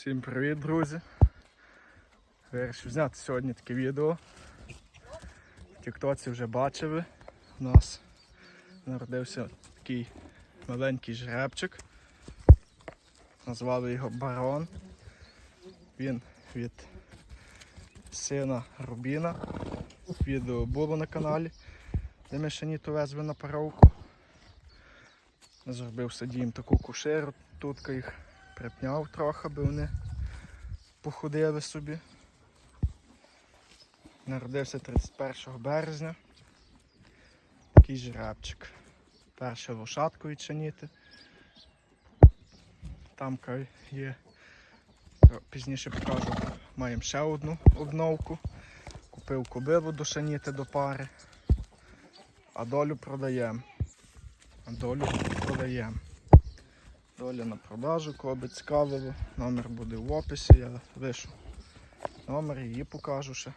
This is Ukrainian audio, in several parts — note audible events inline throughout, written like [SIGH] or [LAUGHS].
Всім привіт, друзі! Вирішив зняти сьогодні таке відео. В Тіктоці вже бачили. У нас народився такий маленький жеребчик. Назвали його Барон. Він від сина Рубіна. Відео було на каналі, де ми ще ніту везли на паровку. Зробив собі їм таку кушеру, тут їх припняв трохи, аби вони походили собі. Народився 31 березня. Такий жеребчик. Перша лошадку від Шаніти. Там є. Пізніше покажу. Маємо ще одну обновку. Купив кобилу до Шаніти до пари. А долю продаємо. А долю продаємо. Доля на продажу, кого би цікавило. Номер буде в описі, я лишу номер, її покажу ще.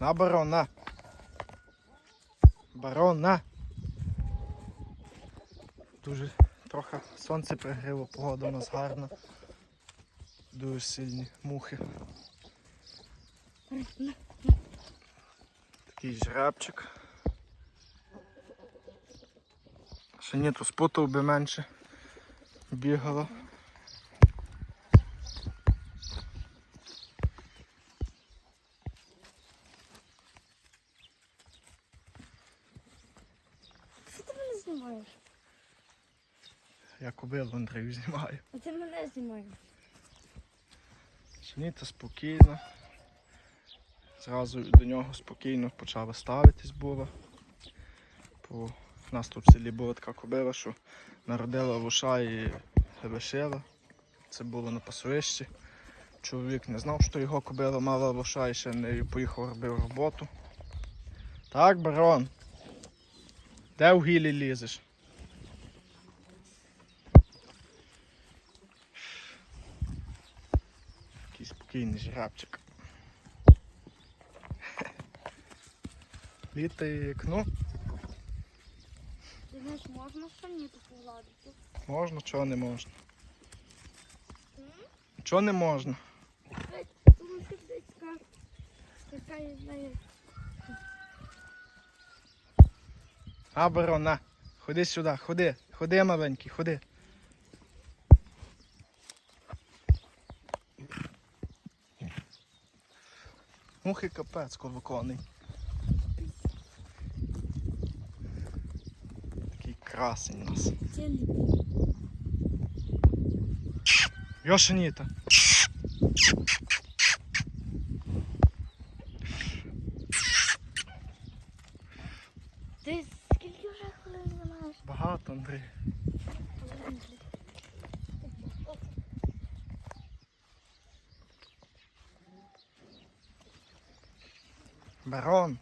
На барон, на! Барон, на! Дуже трохи сонце пригріло, погода у нас гарна. Дуже сильні мухи. Такий жребчик. Ще ні, то спутав би менше бігало. Що ти мене знімаєш? Я кобилу Андрію знімаю. А ти мене знімаєш. Шиніта спокійно. Зразу до нього спокійно почала ставитись було. Бо у нас тут в селі була така кобила, що народила вуша і лишила. Це було на пасовищі. Чоловік не знав, що його кобила мала вуша і ще не поїхав робив роботу. Так, барон. Де в гілі лізеш? Такий спокійний жрабчик. Літає як ну, знаєш, можна саніту погладити? можна, чого не можна. Чого не можна? Тому що дитька, яка я знаю. А, барон, на, ходи сюди, ходи, ходи, маленький, ходи. Мухи капець колоконий. Такий красень у нас. Йошеніта. Ти скільки вже хвилин знімаєш? Багато, Андрій. Барон.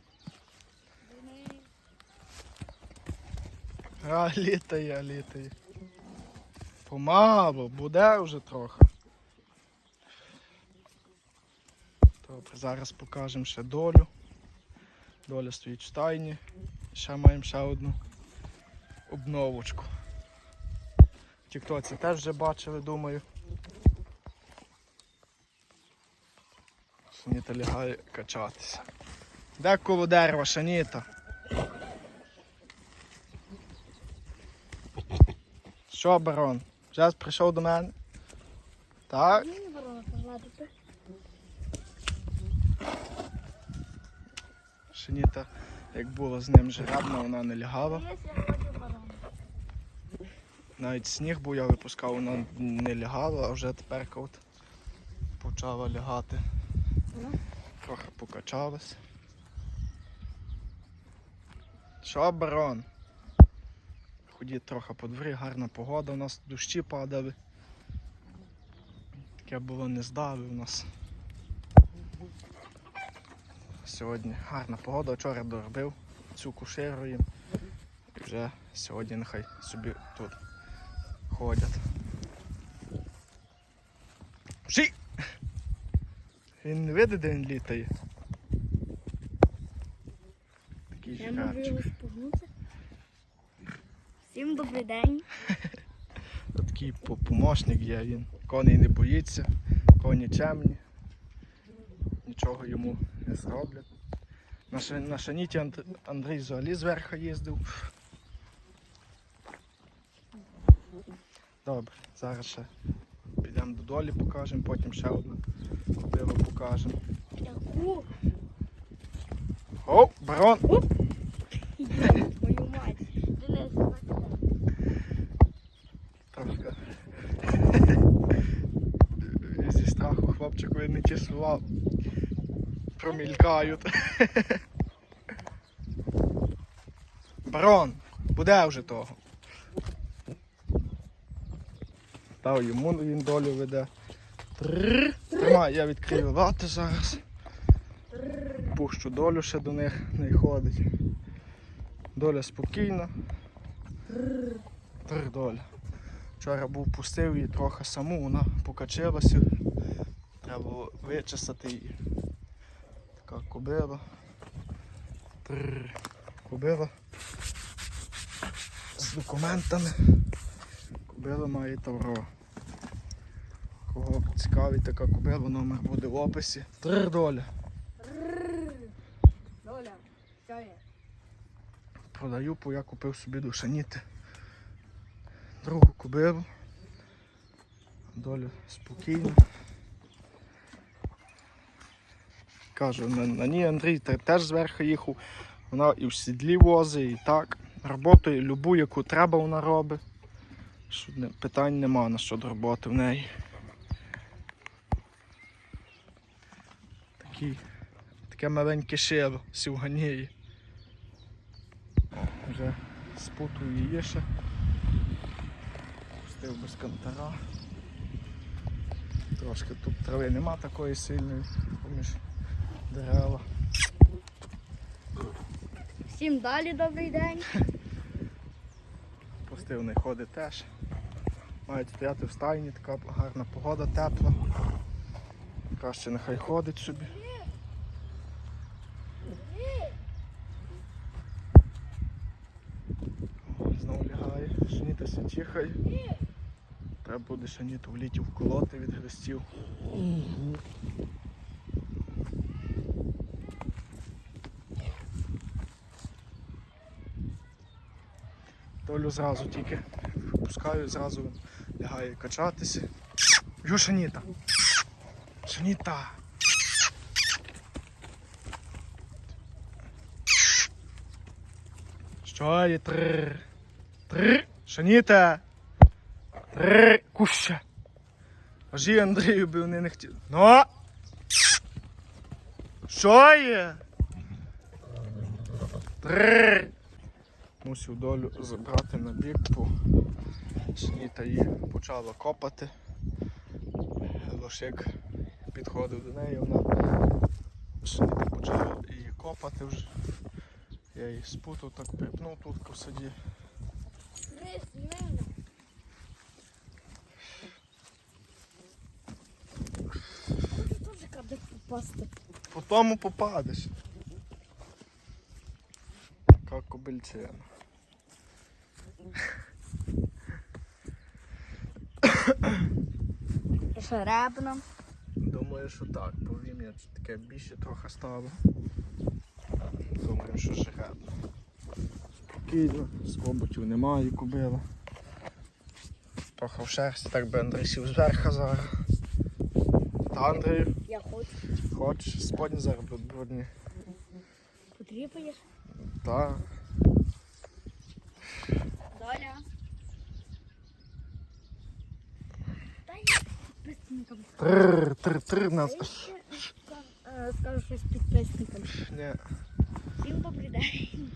А, літає, літає. Помалу, буде вже трохи. Добре, зараз покажемо ще долю. Доля стоїть в стайні. Ще маємо ще одну обновочку. Тіктоці теж вже бачили, думаю. Шаніта лягає качатися. Де коло дерева, Шаніта? Що, барон? Вже прийшов до мене? Так? Мені барона погладити. Шаніта, як було з ним жеребна, вона не лягала. Навіть сніг був, я випускав, вона не лягала, а вже тепер от почала лягати. Ну. Трохи покачалась. Що, барон? Ходіть трохи по дворі, гарна погода, у нас дощі падали. Таке було не здали у нас. Сьогодні гарна погода, вчора доробив цю кушеру їм. І вже сьогодні нехай собі тут ходять. Ші! Він не видить, де він літає. Такий жирачик. Всім добрий день. [LAUGHS] Такий помощник є він. коней не боїться, коні чемні, нічого йому не зроблять. На, на шаніті Андрій взагалі зверху їздив. Добре, зараз ще підемо до долі покажемо, потім ще одну кобилу покажемо. О, барон! Слова промількають. Барон, буде вже того. Та йому він долю веде. Тримай, я відкрию лати зараз. Пущу долю ще до них не ходить. Доля спокійна. Трррр, доля. Вчора був пустив її трохи саму, вона покачилася. Треба було вичесати її. Така кобила. Кобила. З документами. Кобила має тавро. Кого цікавить така кобила, номер буде в описі. Тррр доля. Доля? Продаю, бо я купив собі душаніти. Другу кобилу. Доля спокійна. Кажу, на, на ній Андрій теж зверху їхав. Вона і в сідлі возить, і так. Роботу любу, яку треба, вона робить. Питань нема на щодо роботи в неї. Такий, таке маленьке шило сівганіє. Вже спутую її ще. Пустив без кантара. Трошки тут трави нема такої сильної поміж дерева. Всім далі добрий день. Пустив не ходить теж. Мають стояти в стайні, така гарна погода, тепла. Краще нехай ходить собі. Знову лягає, шаніта се чихає. Треба буде шаніту в літі вколоти від хрестів. Долю зразу тільки пускаю, зразу лягає качатися. Шаніта! Шаніта! Що є тррр? Тррр! Шаніта! Тррр! Куща! Ажі Андрію би вони не хотіли. Ну! Що є? Тррр! Мусив долю забрати на бік, бо Шаніта її почала копати. Лошик підходив до неї, вона Шаніта почала її копати вже. Я її спутав, так припнув тут в саді. По тому попадеш. Така кобильчина. Жеребно. Думаю, що так, повім'я таке більше трохи стало. Думаю, що жеребно. Спокійно, скоботів немає кобила. Трохи в шерсті, так би Андрійсів зверху зараз. Та Андрію, Я хочу. хочеш, сподні зараз будуть брудні. Потріпаєш? Так. Доля. Дай я підписникам Трррр, трррр, трррр нас. Скажу щось підписникам. Ні. Всім добрий день.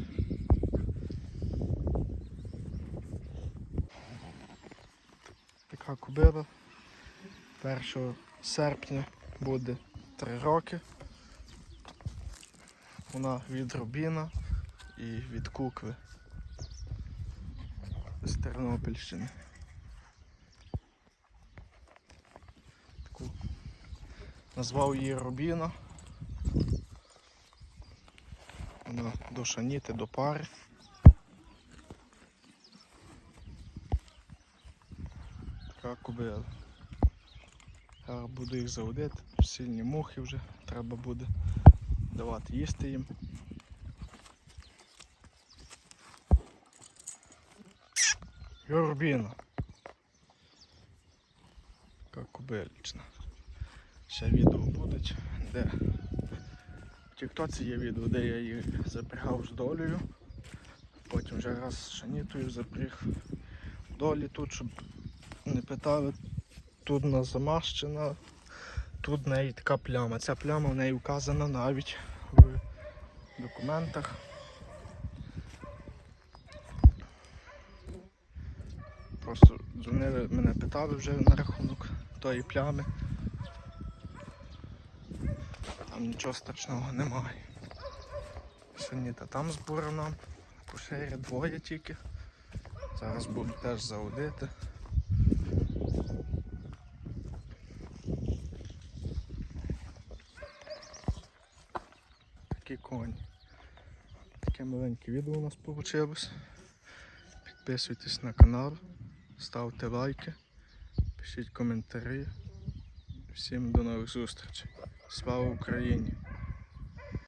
Така кобила. 1 серпня буде 3 роки. Вона від Рубіна і від Кукви з Тернопільщини. Назвав її Рубіна. Вона до шаніти, до пари. Така кобила. Зараз буду їх заводити, сильні мухи вже, треба буде давати їсти їм. Юрбіна. Яка кобилічна. Ще відео буде, де в Тіктоці є відео, де я її запрягав з долею. Потім вже раз шанітою запріг долі тут, щоб не питали. Тут на замащена, тут в неї така пляма. Ця пляма в неї вказана навіть в документах. Просто дзвонили, мене питали вже на рахунок тої плями. Там нічого страшного немає. Синіта там збурена, кушері двоє тільки. Зараз буду теж заводити. Такі коні. Таке маленьке відео у нас вийшло. Підписуйтесь на канал, ставте лайки, пишіть коментарі. Всім до нових зустрічей. Слава Україні!